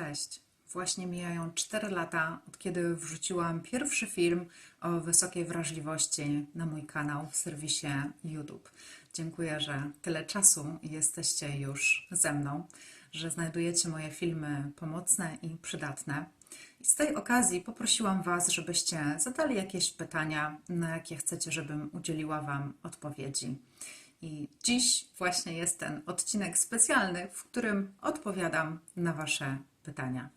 Cześć. Właśnie mijają 4 lata, od kiedy wrzuciłam pierwszy film o wysokiej wrażliwości na mój kanał w serwisie YouTube. Dziękuję, że tyle czasu jesteście już ze mną, że znajdujecie moje filmy pomocne i przydatne. I z tej okazji poprosiłam Was, żebyście zadali jakieś pytania, na jakie chcecie, żebym udzieliła Wam odpowiedzi. I dziś właśnie jest ten odcinek specjalny, w którym odpowiadam na Wasze pytania.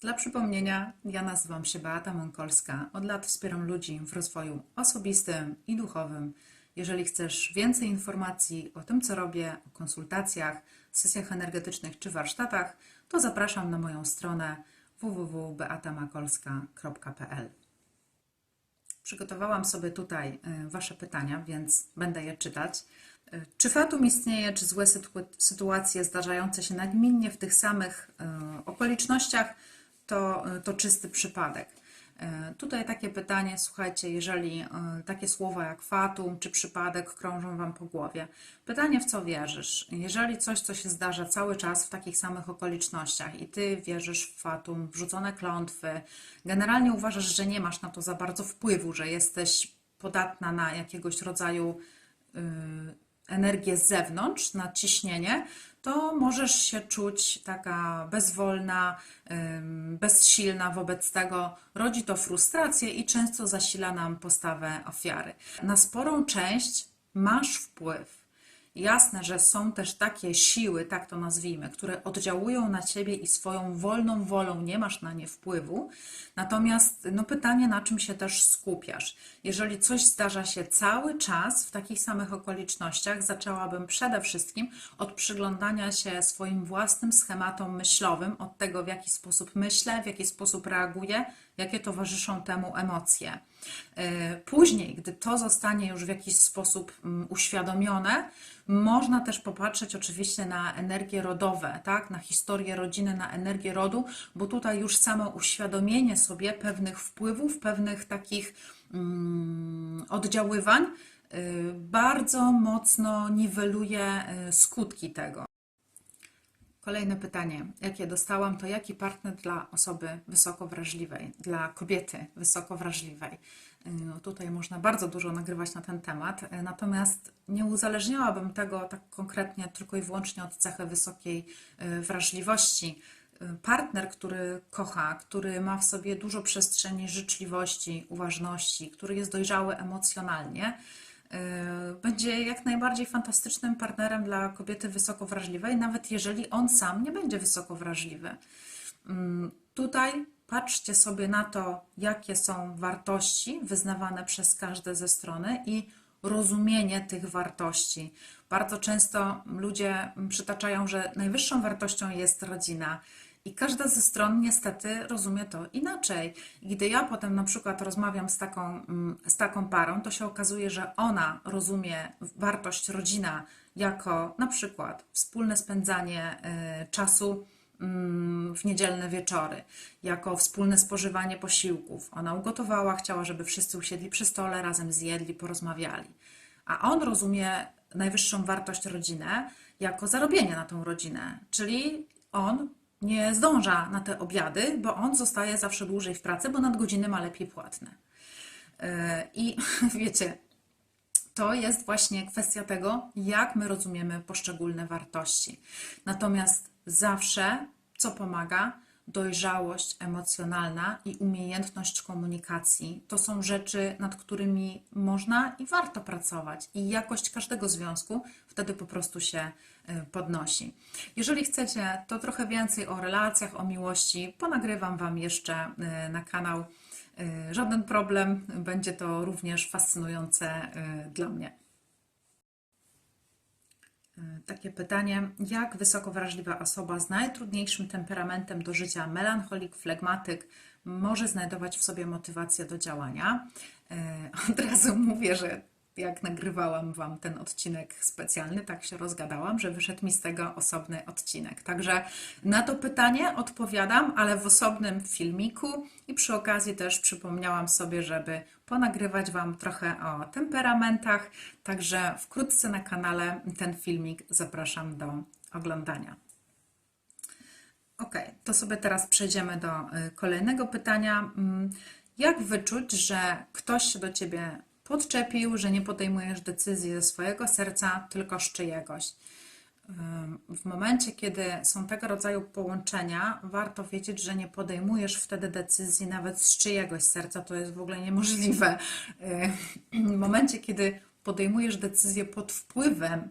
Dla przypomnienia, ja nazywam się Beata Mąkolska. Od lat wspieram ludzi w rozwoju osobistym i duchowym. Jeżeli chcesz więcej informacji o tym, co robię, o konsultacjach, sesjach energetycznych czy warsztatach, to zapraszam na moją stronę www.beatamakolska.pl. Przygotowałam sobie tutaj y, Wasze pytania, więc będę je czytać. Y, Czy fatum istnieje, czy złe sytu- sytuacje zdarzające się nagminnie w tych samych y, okolicznościach, to, to czysty przypadek? Y, Tutaj takie pytanie, słuchajcie, jeżeli y, takie słowa jak fatum czy przypadek krążą Wam po głowie, pytanie w co wierzysz? Jeżeli coś, co się zdarza cały czas w takich samych okolicznościach i Ty wierzysz w fatum, wrzucone klątwy, generalnie uważasz, że nie masz na to za bardzo wpływu, że jesteś podatna na jakiegoś rodzaju y, energię z zewnątrz, na ciśnienie, to możesz się czuć taka bezwolna, bezsilna wobec tego. Rodzi to frustrację i często zasila nam postawę ofiary. Na sporą część masz wpływ. Jasne, że są też takie siły, tak to nazwijmy, które oddziałują na ciebie i swoją wolną wolą nie masz na nie wpływu. Natomiast no pytanie, na czym się też skupiasz. Jeżeli coś zdarza się cały czas w takich samych okolicznościach, zaczęłabym przede wszystkim od przyglądania się swoim własnym schematom myślowym, od tego, w jaki sposób myślę, w jaki sposób reaguję, jakie towarzyszą temu emocje. Yy, Później, gdy to zostanie już w jakiś sposób mm, uświadomione, można też popatrzeć oczywiście na energie rodowe, tak? na historię rodziny, na energię rodu, bo tutaj już samo uświadomienie sobie pewnych wpływów, pewnych takich mm, oddziaływań yy, bardzo mocno niweluje yy, skutki tego. Kolejne pytanie, jakie dostałam, to jaki partner dla osoby wysoko wrażliwej, dla kobiety wysoko wrażliwej? No, tutaj można bardzo dużo nagrywać na ten temat, natomiast nie uzależniałabym tego tak konkretnie tylko i wyłącznie od cechy wysokiej y, wrażliwości. Y, Partner, który kocha, który ma w sobie dużo przestrzeni życzliwości, uważności, który jest dojrzały emocjonalnie, będzie jak najbardziej fantastycznym partnerem dla kobiety wysoko wrażliwej, nawet jeżeli on sam nie będzie wysoko wrażliwy. Mm, Tutaj patrzcie sobie na to, jakie są wartości wyznawane przez każde ze strony i rozumienie tych wartości. Bardzo często ludzie przytaczają, że najwyższą wartością jest rodzina. I każda ze stron niestety rozumie to inaczej. I gdy ja potem na przykład rozmawiam z taką, mm, z taką parą, to się okazuje, że ona rozumie wartość rodzina jako na przykład wspólne spędzanie y, czasu mm, w niedzielne wieczory, jako wspólne spożywanie posiłków. Ona ugotowała, chciała, żeby wszyscy usiedli przy stole, razem zjedli, porozmawiali. A on rozumie najwyższą wartość rodzinę jako zarobienie na tą rodzinę, czyli on nie zdąża na te obiady, bo on zostaje zawsze dłużej w pracy, bo nadgodziny ma lepiej płatne. Yy, I wiecie, to jest właśnie kwestia tego, jak my rozumiemy poszczególne wartości. Natomiast zawsze, co pomaga, dojrzałość emocjonalna i umiejętność komunikacji to są rzeczy, nad którymi można i warto pracować, i jakość każdego związku wtedy po prostu się podnosi. Jeżeli chcecie, to trochę więcej o relacjach, o miłości, ponagrywam Wam jeszcze y, na kanał. Y, Żaden problem, będzie to również fascynujące y, dla mnie. Y, Takie pytanie, jak wysoko wrażliwa osoba z najtrudniejszym temperamentem do życia, melancholik, flegmatyk, może znajdować w sobie motywację do działania? Y, Od razu mówię, że jak nagrywałam Wam ten odcinek specjalny, tak się rozgadałam, że wyszedł mi z tego osobny odcinek. Także na to pytanie odpowiadam, ale w osobnym filmiku i przy okazji też przypomniałam sobie, żeby ponagrywać Wam trochę o temperamentach. Także wkrótce na kanale ten filmik zapraszam do oglądania. Ok, to sobie teraz przejdziemy do y, kolejnego pytania. Mm, Jak wyczuć, że ktoś się do ciebie podczepił, że nie podejmujesz decyzji ze swojego serca, tylko z czyjegoś? W momencie, kiedy są tego rodzaju połączenia, warto wiedzieć, że nie podejmujesz wtedy decyzji nawet z czyjegoś serca, to jest w ogóle niemożliwe. W momencie, kiedy podejmujesz decyzję pod wpływem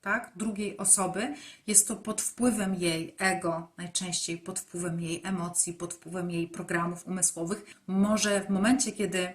tak, drugiej osoby, jest to pod wpływem jej ego, najczęściej pod wpływem jej emocji, pod wpływem jej programów umysłowych. Może w momencie, kiedy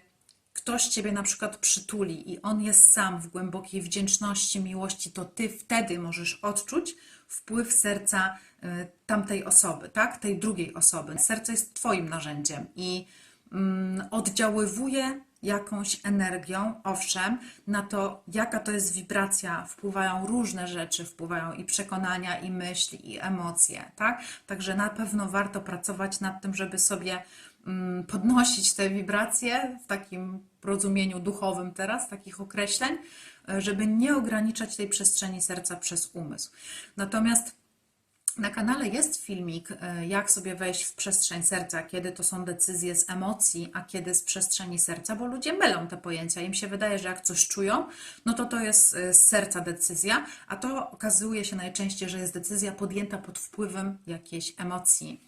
ktoś ciebie na przykład przytuli i on jest sam w głębokiej wdzięczności, miłości, to ty wtedy możesz odczuć wpływ serca y, tamtej osoby, tak, tej drugiej osoby. Serce jest twoim narzędziem i mm, oddziaływuje jakąś energią, owszem, na to, jaka to jest wibracja, wpływają różne rzeczy, wpływają i przekonania, i myśli, i emocje, tak? Także na pewno warto pracować nad tym, żeby sobie podnosić te wibracje w takim rozumieniu duchowym teraz, takich określeń, e, żeby nie ograniczać tej przestrzeni serca przez umysł. Natomiast na kanale jest filmik, e, jak sobie wejść w przestrzeń serca, kiedy to są decyzje z emocji, a kiedy z przestrzeni serca, bo ludzie mylą te pojęcia. Im się wydaje, że jak coś czują, no to to jest e, z serca decyzja, a to okazuje się najczęściej, że jest decyzja podjęta pod wpływem jakiejś emocji.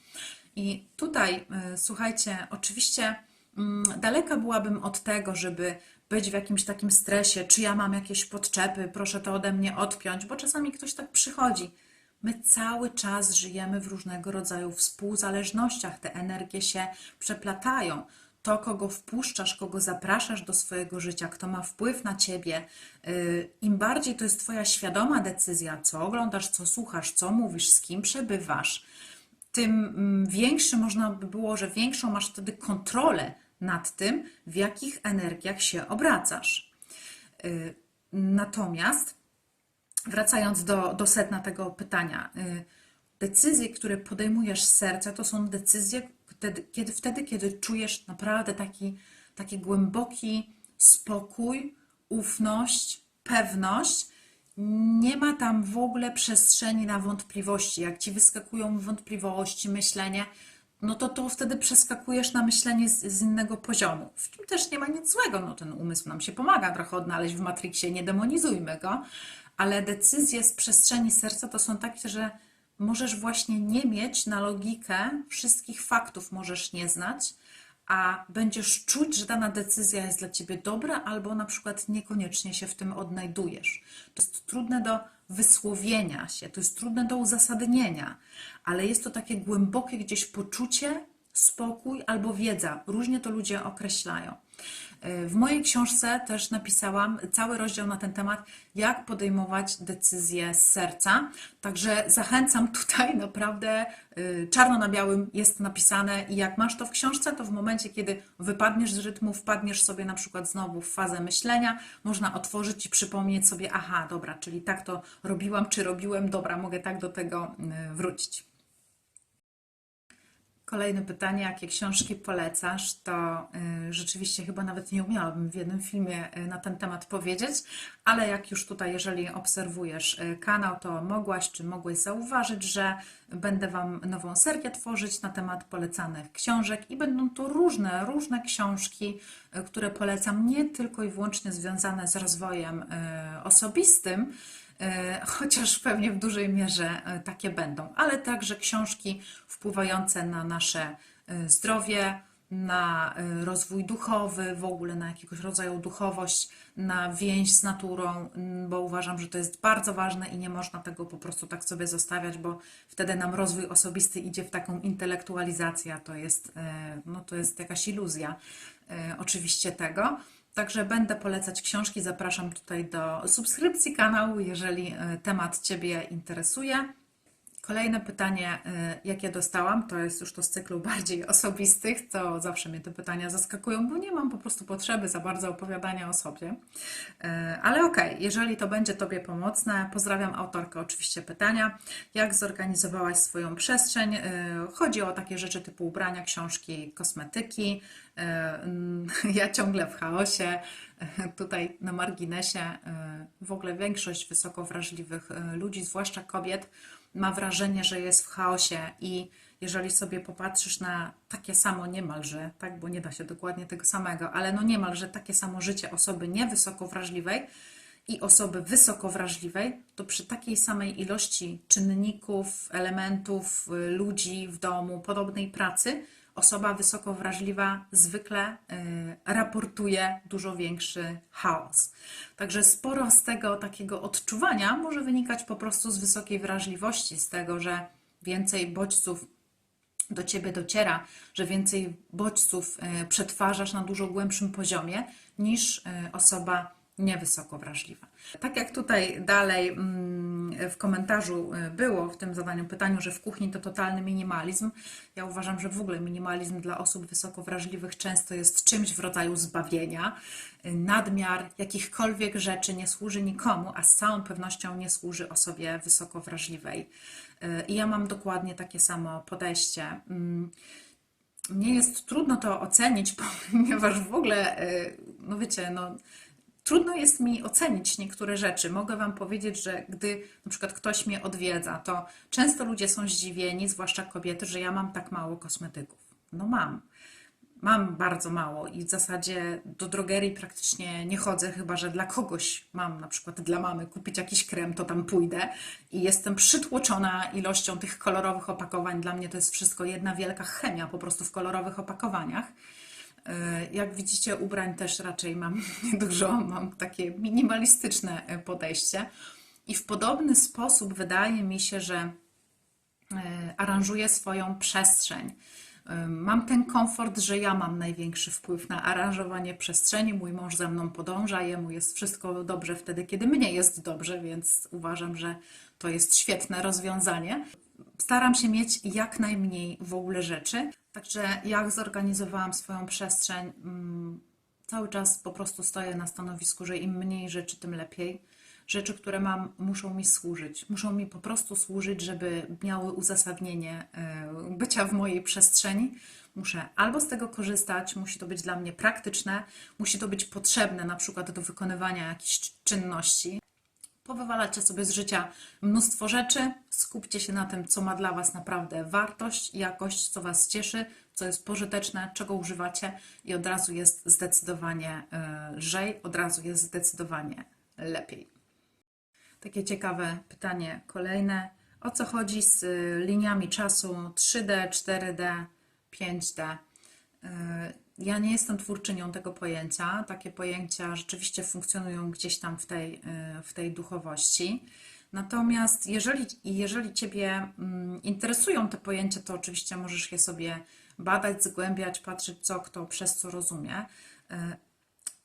I tutaj, e, słuchajcie, oczywiście mm, daleka byłabym od tego, żeby być w jakimś takim stresie, czy ja mam jakieś podczepy, proszę to ode mnie odpiąć, bo czasami ktoś tak przychodzi. My cały czas żyjemy w różnego rodzaju współzależnościach, te energie się przeplatają. To, kogo wpuszczasz, kogo zapraszasz do swojego życia, kto ma wpływ na ciebie, yy, im bardziej to jest Twoja świadoma decyzja, co oglądasz, co słuchasz, co mówisz, z kim przebywasz, tym mm, większy można by było, że większą masz wtedy kontrolę nad tym, w jakich energiach się obracasz. Yy, Natomiast wracając do, do sedna tego pytania, y, decyzje, które podejmujesz z serca, to są decyzje wtedy, kiedy, wtedy, kiedy czujesz naprawdę taki, taki głęboki spokój, ufność, pewność. Nie ma tam w ogóle przestrzeni na wątpliwości. Jak ci wyskakują wątpliwości, myślenie, no to to wtedy przeskakujesz na myślenie z, z innego poziomu. W czym też nie ma nic złego. No ten umysł nam się pomaga trochę odnaleźć w Matrixie, nie demonizujmy go, ale decyzje z przestrzeni serca to są takie, że możesz właśnie nie mieć na logikę wszystkich faktów, możesz nie znać, a będziesz czuć, że dana decyzja jest dla ciebie dobra, albo na przykład niekoniecznie się w tym odnajdujesz. To jest trudne do wysłowienia się, to jest trudne do uzasadnienia, ale jest to takie głębokie gdzieś poczucie, spokój albo wiedza. Różnie to ludzie określają. W mojej książce też napisałam cały rozdział na ten temat, jak podejmować decyzje z serca. Także zachęcam tutaj naprawdę y, czarno na białym jest napisane i jak masz to w książce, to w momencie, kiedy wypadniesz z rytmu, wpadniesz sobie na przykład znowu w fazę myślenia, można otworzyć i przypomnieć sobie, aha, dobra, czyli tak to robiłam, czy robiłem, dobra, mogę tak do tego y, wrócić. Kolejne pytanie, jakie książki polecasz? To y, rzeczywiście chyba nawet nie umiałabym w jednym filmie y, na ten temat powiedzieć, ale jak już tutaj, jeżeli obserwujesz y, kanał, to mogłaś czy mogłeś zauważyć, że będę Wam nową serię tworzyć na temat polecanych książek i będą to różne, różne książki, które polecam nie tylko i wyłącznie związane z rozwojem osobistym, chociaż pewnie w dużej mierze e, takie będą, ale także książki wpływające na nasze e, zdrowie, na rozwój duchowy, w ogóle na jakiegoś rodzaju duchowość, na więź z naturą, bo uważam, że to jest bardzo ważne i nie można tego po prostu tak sobie zostawiać, bo wtedy nam rozwój osobisty idzie w taką intelektualizację, to jest, no, to jest jakaś iluzja oczywiście tego. Także będę polecać książki. Zapraszam tutaj do subskrypcji kanału, jeżeli e, temat Ciebie interesuje. Kolejne pytanie, y, jakie dostałam, to jest już to z cyklu bardziej osobistych, to zawsze mnie te pytania zaskakują, bo nie mam po prostu potrzeby za bardzo opowiadania o sobie. Y, Ale okej, jeżeli to będzie Tobie pomocne, pozdrawiam autorkę oczywiście pytania. Jak zorganizowałaś swoją przestrzeń? Y, Chodzi o takie rzeczy typu ubrania, książki, kosmetyki. Ja ciągle w chaosie. Tutaj na marginesie w ogóle większość wysoko wrażliwych ludzi, zwłaszcza kobiet, ma wrażenie, że jest w chaosie i jeżeli sobie popatrzysz na takie samo niemalże, tak, bo nie da się dokładnie tego samego, ale no niemalże takie samo życie osoby niewysoko wrażliwej i osoby wysoko wrażliwej, to przy takiej samej ilości czynników, elementów, y, ludzi w domu, podobnej pracy, osoba wysoko wrażliwa zwykle y, raportuje dużo większy chaos. Także sporo z tego takiego odczuwania może wynikać po prostu z wysokiej wrażliwości, z tego, że więcej bodźców do ciebie dociera, że więcej bodźców y, przetwarzasz na dużo głębszym poziomie niż y, osoba niewysoko wrażliwa. Tak jak tutaj dalej mm, w komentarzu y, było w tym zadaniu pytaniu, że w kuchni to totalny minimalizm. Ja uważam, że w ogóle minimalizm dla osób wysoko wrażliwych często jest czymś w rodzaju zbawienia. Y, Nadmiar jakichkolwiek rzeczy nie służy nikomu, a z całą pewnością nie służy osobie wysoko wrażliwej. Y, I ja mam dokładnie takie samo podejście. Mm, mnie jest trudno to ocenić, ponieważ w ogóle, no wiecie, no, trudno jest mi ocenić niektóre rzeczy. Mogę Wam powiedzieć, że gdy na przykład ktoś mnie odwiedza, to często ludzie są zdziwieni, zwłaszcza kobiety, że ja mam tak mało kosmetyków. No mam. Mam bardzo mało i w zasadzie do drogerii praktycznie nie chodzę, chyba że dla kogoś mam, na przykład dla mamy, kupić jakiś krem, to tam pójdę i jestem przytłoczona ilością tych kolorowych opakowań. Dla mnie to jest wszystko jedna wielka chemia po prostu w kolorowych opakowaniach. E, Jak widzicie, ubrań też raczej mam niedużo, mam takie minimalistyczne e, podejście. I w podobny sposób wydaje mi się, że e, aranżuję swoją przestrzeń. Mam ten komfort, że ja mam największy wpływ na aranżowanie przestrzeni. Mój mąż za mną podąża, jemu jest wszystko dobrze wtedy, kiedy mnie jest dobrze, więc uważam, że to jest świetne rozwiązanie. Staram się mieć jak najmniej w ogóle rzeczy. Także jak zorganizowałam swoją przestrzeń, mm, cały czas po prostu stoję na stanowisku, że im mniej rzeczy, tym lepiej. Rzeczy, które mam, muszą mi służyć. Muszą mi po prostu służyć, żeby miały uzasadnienie e, bycia w mojej przestrzeni. Muszę albo z tego korzystać, musi to być dla mnie praktyczne, musi to być potrzebne na przykład do wykonywania jakichś czynności. Powywalacie sobie z życia mnóstwo rzeczy, skupcie się na tym, co ma dla Was naprawdę wartość, jakość, co Was cieszy, co jest pożyteczne, czego używacie i od razu jest zdecydowanie e, lżej, od razu jest zdecydowanie lepiej. Takie ciekawe pytanie kolejne. O co chodzi z y, liniami czasu 3D, 4D, 5D? Ja nie jestem twórczynią tego pojęcia. Takie pojęcia rzeczywiście funkcjonują gdzieś tam w tej, y, w tej duchowości. Natomiast jeżeli, jeżeli Ciebie mm, interesują te pojęcia, to oczywiście możesz je sobie badać, zgłębiać, patrzeć, co kto przez co rozumie. Y,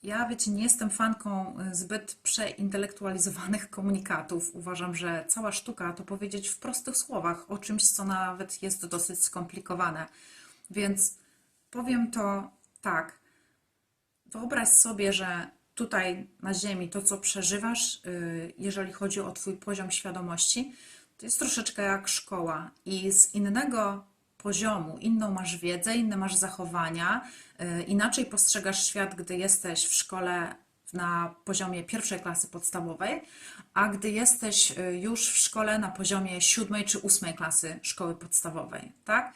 ja, wiecie, nie jestem fanką y, zbyt przeintelektualizowanych komunikatów. Uważam, że cała sztuka to powiedzieć w prostych słowach o czymś, co nawet jest dosyć skomplikowane. Więc powiem to tak. Wyobraź sobie, że tutaj na Ziemi to, co przeżywasz, y, jeżeli chodzi o Twój poziom świadomości, to jest troszeczkę jak szkoła i z innego poziomu, inną masz wiedzę, inne masz zachowania, y, inaczej postrzegasz świat, gdy jesteś w szkole na poziomie pierwszej klasy podstawowej, a gdy jesteś y, już w szkole na poziomie siódmej czy ósmej klasy szkoły podstawowej, tak?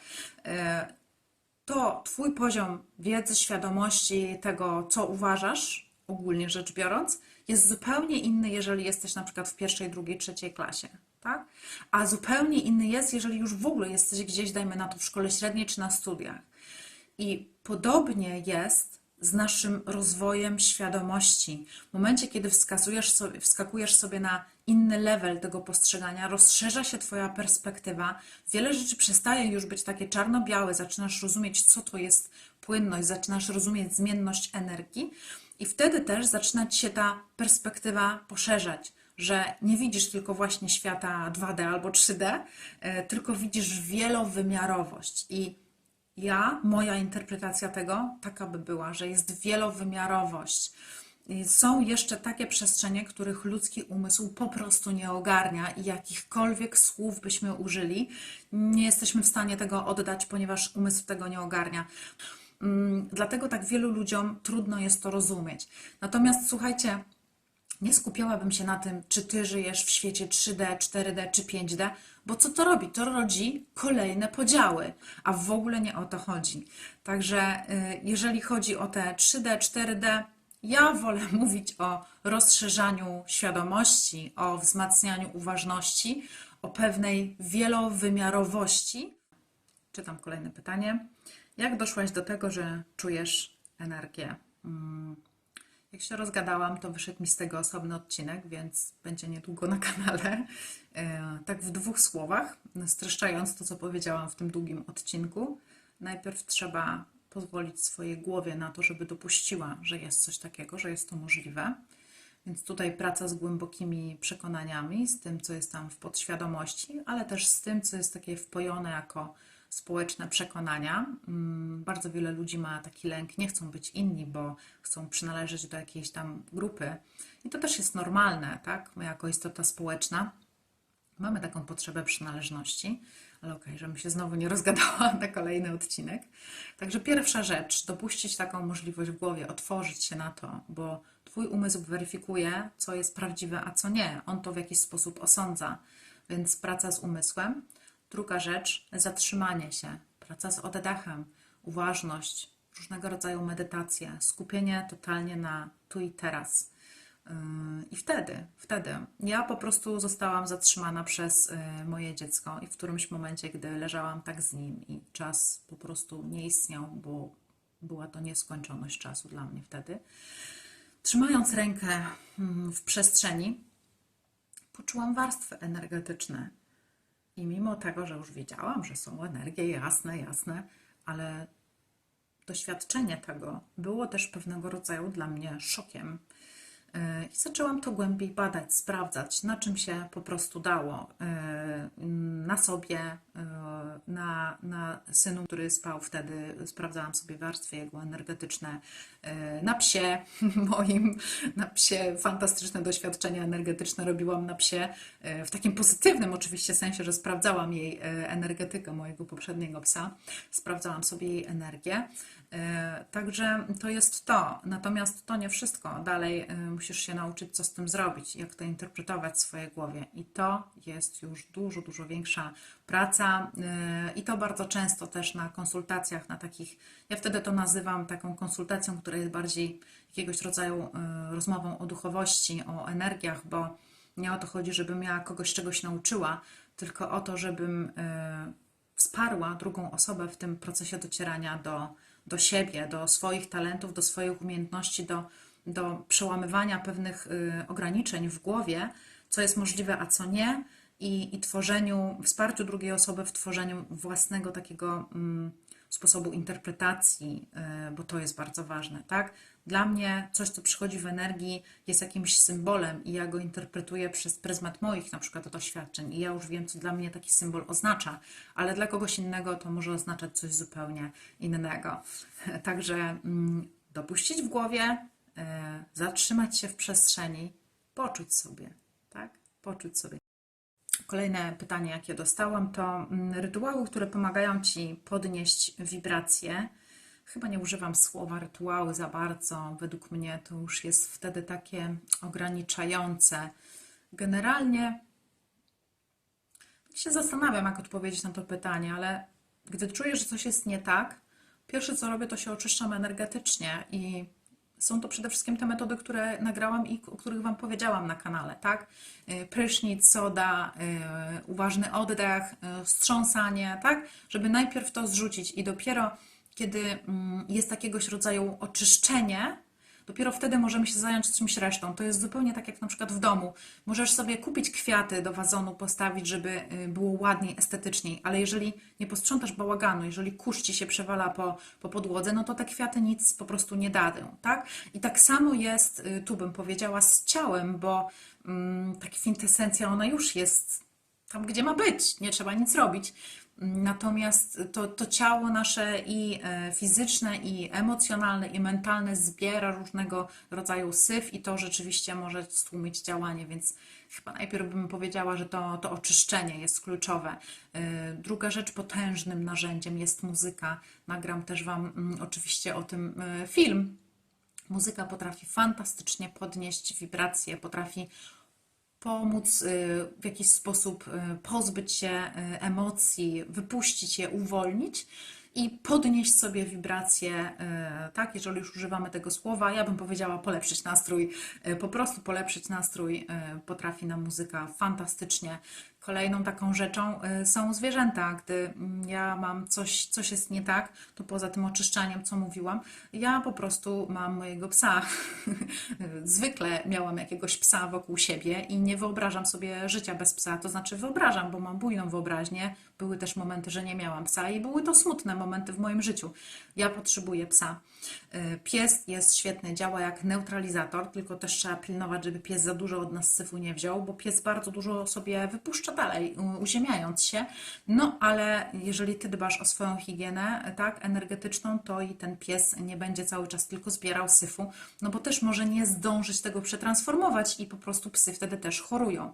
To Twój poziom wiedzy, świadomości tego, co uważasz, ogólnie rzecz biorąc, jest zupełnie inny, jeżeli jesteś na przykład w pierwszej, drugiej, trzeciej klasie, tak? A zupełnie inny jest, jeżeli już w ogóle jesteś gdzieś, dajmy na to, w szkole średniej czy na studiach. I podobnie jest z naszym rozwojem świadomości. W momencie, kiedy sobie, wskakujesz sobie na inny level tego postrzegania, rozszerza się Twoja perspektywa, wiele rzeczy przestaje już być takie czarno-białe, zaczynasz rozumieć, co to jest płynność, zaczynasz rozumieć zmienność energii i wtedy też zaczyna Ci się ta perspektywa poszerzać. że nie widzisz tylko właśnie świata 2D albo 3D, e, tylko widzisz wielowymiarowość. I ja, moja interpretacja tego taka by była, że jest wielowymiarowość. I Są jeszcze takie przestrzenie, których ludzki umysł po prostu nie ogarnia i jakichkolwiek słów byśmy użyli, nie jesteśmy w stanie tego oddać, ponieważ umysł tego nie ogarnia. Mm, Dlatego tak wielu ludziom trudno jest to rozumieć. Natomiast słuchajcie, nie skupiałabym się na tym, czy ty żyjesz w świecie 3D, 4D czy 5D, bo co to robi? To rodzi kolejne podziały, a w ogóle nie o to chodzi. Także y, jeżeli chodzi o te 3D, 4D, ja wolę mówić o rozszerzaniu świadomości, o wzmacnianiu uważności, o pewnej wielowymiarowości. Czytam kolejne pytanie. Jak doszłaś do tego, że czujesz energię? Jak się rozgadałam, to wyszedł mi z tego osobny odcinek, więc będzie niedługo na kanale. E, Tak w dwóch słowach, streszczając to, co powiedziałam w tym długim odcinku. Najpierw trzeba pozwolić swojej głowie na to, żeby dopuściła, że jest coś takiego, że jest to możliwe. Więc tutaj praca z głębokimi przekonaniami, z tym, co jest tam w podświadomości, ale też z tym, co jest takie wpojone jako społeczne przekonania. Mm, Bardzo wiele ludzi ma taki lęk, nie chcą być inni, bo chcą przynależeć do jakiejś tam grupy. I to też jest normalne, tak? My jako istota społeczna mamy taką potrzebę przynależności, ale okej, żebym się znowu nie rozgadała na kolejny odcinek. Także pierwsza rzecz, dopuścić taką możliwość w głowie, otworzyć się na to, bo Twój umysł weryfikuje, co jest prawdziwe, a co nie. On to w jakiś sposób osądza, więc praca z umysłem. Druga rzecz, zatrzymanie się, praca z oddechem, uważność, różnego rodzaju medytacje, skupienie totalnie na tu i teraz. Yy, I wtedy, wtedy ja po prostu zostałam zatrzymana przez yy, moje dziecko i w którymś momencie, gdy leżałam tak z nim i czas po prostu nie istniał, bo była to nieskończoność czasu dla mnie wtedy. Trzymając rękę mm, w przestrzeni, poczułam warstwy energetyczne. I mimo tego, że już wiedziałam, że są energie jasne, jasne, ale doświadczenie tego było też pewnego rodzaju dla mnie szokiem. Yy, I zaczęłam to głębiej badać, sprawdzać, na czym się po prostu dało. Yy, Na sobie, yy, na, na synu, który spał wtedy, sprawdzałam sobie warstwy jego energetyczne, na psie moim, na psie fantastyczne doświadczenia energetyczne robiłam na psie, w takim pozytywnym oczywiście sensie, że sprawdzałam jej energetykę mojego poprzedniego psa, sprawdzałam sobie jej energię. E, Także to jest to. Natomiast to nie wszystko. Dalej e, musisz się nauczyć, co z tym zrobić, jak to interpretować w swojej głowie. I to jest już dużo, dużo większa praca. e, I to bardzo często też na konsultacjach, na takich, ja wtedy to nazywam taką konsultacją, która jest bardziej jakiegoś rodzaju e, rozmową o duchowości, o energiach, bo nie o to chodzi, żebym ja kogoś czegoś nauczyła, tylko o to, żebym e, wsparła drugą osobę w tym procesie docierania do, do siebie, do swoich talentów, do swoich umiejętności, do, do przełamywania pewnych y, ograniczeń w głowie, co jest możliwe, a co nie, i, i tworzeniu, wsparciu drugiej osoby w tworzeniu własnego takiego mm, sposobu interpretacji, y, bo to jest bardzo ważne, tak? Dla mnie coś, co przychodzi w energii, jest jakimś symbolem i ja go interpretuję przez pryzmat moich na przykład doświadczeń i ja już wiem, co dla mnie taki symbol oznacza, ale dla kogoś innego to może oznaczać coś zupełnie innego. Także mm, dopuścić w głowie, zatrzymać się w przestrzeni, poczuć sobie, tak? Poczuć sobie. Kolejne pytanie, jakie dostałam, to mm, rytuały, które pomagają Ci podnieść wibracje. Chyba nie używam słowa rytuały za bardzo. Według mnie to już jest wtedy takie ograniczające. Generalnie tak się zastanawiam, jak odpowiedzieć na to pytanie, ale gdy czuję, że coś jest nie tak, pierwsze co robię, to się oczyszczam energetycznie i są to przede wszystkim te metody, które nagrałam i o których Wam powiedziałam na kanale, tak? Y, Prysznic, soda, y, uważny oddech, y, wstrząsanie, tak? Żeby najpierw to zrzucić i dopiero kiedy mm, jest jakiegoś rodzaju oczyszczenie, Dopiero wtedy możemy się zająć czymś resztą. To jest zupełnie tak jak na przykład w domu. Możesz sobie kupić kwiaty do wazonu, postawić, żeby y, było ładniej, estetyczniej, ale jeżeli nie posprzątasz bałaganu, jeżeli kurz ci się przewala po, po podłodze, no to te kwiaty nic po prostu nie dadą, tak? I tak samo jest, y, tu bym powiedziała, z ciałem, bo mm, taka kwintesencja, ona już jest tam, gdzie ma być, nie trzeba nic robić. Natomiast to, to ciało nasze i e, fizyczne, i emocjonalne, i mentalne zbiera różnego rodzaju syf i to rzeczywiście może stłumić działanie, więc chyba najpierw bym powiedziała, że to, to oczyszczenie jest kluczowe. E, Druga rzecz, potężnym narzędziem jest muzyka. Nagram też Wam mm, oczywiście o tym e, film. Muzyka potrafi fantastycznie podnieść wibracje, potrafi pomóc y, w jakiś sposób y, pozbyć się y, emocji, wypuścić je, uwolnić i podnieść sobie wibracje, tak, jeżeli już używamy tego słowa, ja bym powiedziała polepszyć nastrój, po prostu polepszyć nastrój potrafi nam muzyka fantastycznie. Kolejną taką rzeczą są zwierzęta. Gdy mm, ja mam coś, coś jest nie tak, to poza tym oczyszczaniem, co mówiłam, ja po prostu mam mojego psa. Zwykle miałam jakiegoś psa wokół siebie i nie wyobrażam sobie życia bez psa. To znaczy wyobrażam, bo mam bujną wyobraźnię. Były też momenty, że nie miałam psa i były to smutne momenty w moim życiu. Ja potrzebuję psa. Pies jest świetny, działa jak neutralizator, tylko też trzeba pilnować, żeby pies za dużo od nas syfu nie wziął, bo pies bardzo dużo sobie wypuszcza dalej, uziemiając się. No ale jeżeli ty dbasz o swoją higienę, tak, energetyczną, to i ten pies nie będzie cały czas tylko zbierał syfu, no bo też może nie zdążyć tego przetransformować i po prostu psy wtedy też chorują.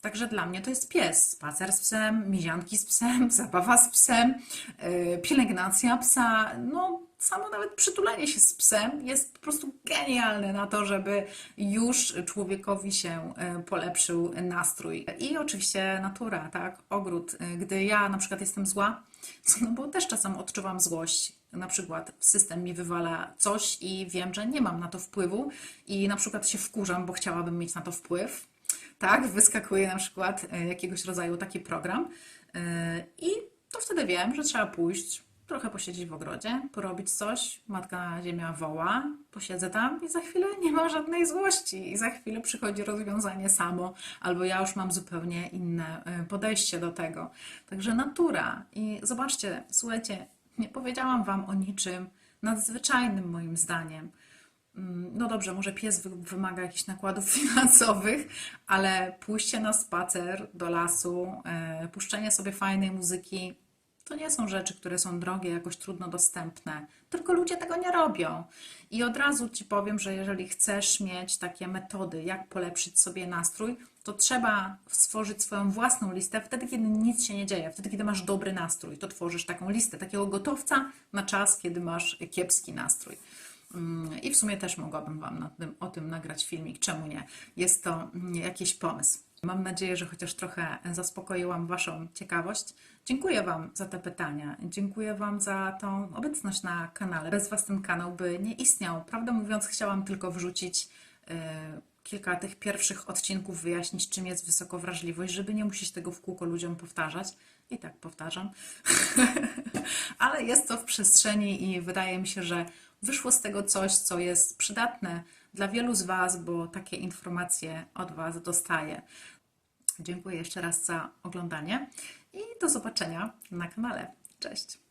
Także dla mnie to jest pies. Spacer z psem, mizianki z psem, zabawa z psem, yy, pielęgnacja psa. No, samo nawet przytulenie się z psem jest po prostu genialne na to, żeby już człowiekowi się yy, polepszył nastrój. I oczywiście natura, tak? Ogród. Yy, Gdy ja na przykład jestem zła, no bo też czasem odczuwam złość. Na przykład system mi wywala coś i wiem, że nie mam na to wpływu i na przykład się wkurzam, bo chciałabym mieć na to wpływ tak, wyskakuje na przykład e, jakiegoś rodzaju taki program e, i to wtedy wiem, że trzeba pójść, trochę posiedzieć w ogrodzie, porobić coś, matka ziemia woła, posiedzę tam i za chwilę nie ma żadnej złości i za chwilę przychodzi rozwiązanie samo, albo ja już mam zupełnie inne e, podejście do tego. Także natura i zobaczcie, słuchajcie, nie powiedziałam Wam o niczym nadzwyczajnym moim zdaniem. Mm, No dobrze, może pies wy- wymaga jakichś nakładów finansowych, ale pójście na spacer do lasu, e, puszczenie sobie fajnej muzyki, to nie są rzeczy, które są drogie, jakoś trudno dostępne, tylko ludzie tego nie robią. I od razu Ci powiem, że jeżeli chcesz mieć takie metody, jak polepszyć sobie nastrój, to trzeba stworzyć swoją własną listę wtedy, kiedy nic się nie dzieje, wtedy, kiedy masz dobry nastrój, to tworzysz taką listę, takiego gotowca na czas, kiedy masz kiepski nastrój. Mm, I w sumie też mogłabym Wam tym, o tym nagrać filmik, czemu nie? Jest to mm, jakiś pomysł. Mam nadzieję, że chociaż trochę zaspokoiłam Waszą ciekawość. Dziękuję Wam za te pytania. Dziękuję Wam za tą obecność na kanale. Bez Was ten kanał by nie istniał. Prawdę mówiąc, chciałam tylko wrzucić e, kilka tych pierwszych odcinków, wyjaśnić, czym jest wysokowrażliwość, żeby nie musieć tego w kółko ludziom powtarzać. I tak powtarzam. Ale jest to w przestrzeni i wydaje mi się, że wyszło z tego coś, co jest przydatne dla wielu z Was, bo takie informacje od Was dostaję. Dziękuję jeszcze raz za oglądanie i do zobaczenia na kanale. Cześć!